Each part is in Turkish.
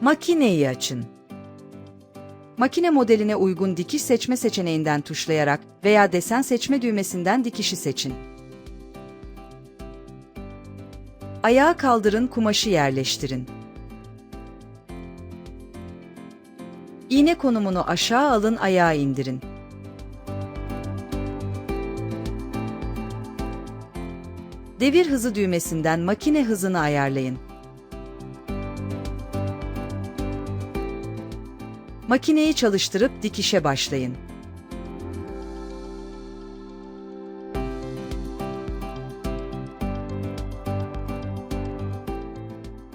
Makineyi açın. Makine modeline uygun dikiş seçme seçeneğinden tuşlayarak veya desen seçme düğmesinden dikişi seçin. Ayağa kaldırın, kumaşı yerleştirin. İğne konumunu aşağı alın, ayağı indirin. Devir hızı düğmesinden makine hızını ayarlayın. Makineyi çalıştırıp dikişe başlayın.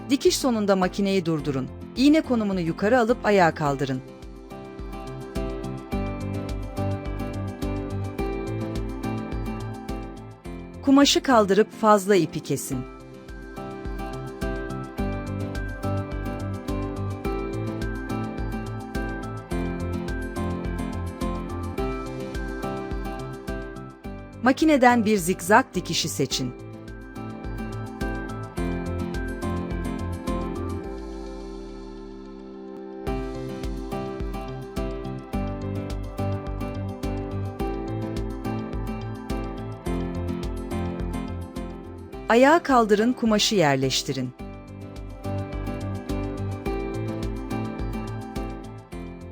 Dikiş sonunda makineyi durdurun. İğne konumunu yukarı alıp ayağa kaldırın. Kumaşı kaldırıp fazla ipi kesin. Makineden bir zikzak dikişi seçin. Ayağa kaldırın, kumaşı yerleştirin.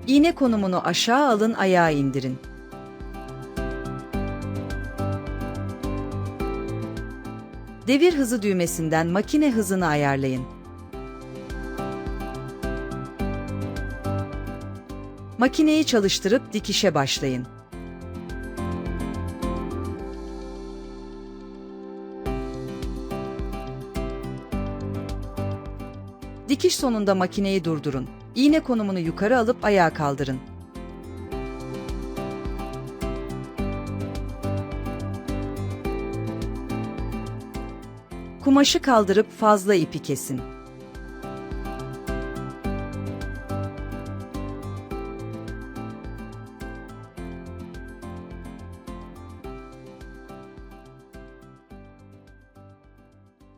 İğne konumunu aşağı alın, ayağı indirin. Devir hızı düğmesinden makine hızını ayarlayın. Makineyi çalıştırıp dikişe başlayın. Dikiş sonunda makineyi durdurun. İğne konumunu yukarı alıp ayağa kaldırın. Kumaşı kaldırıp fazla ipi kesin.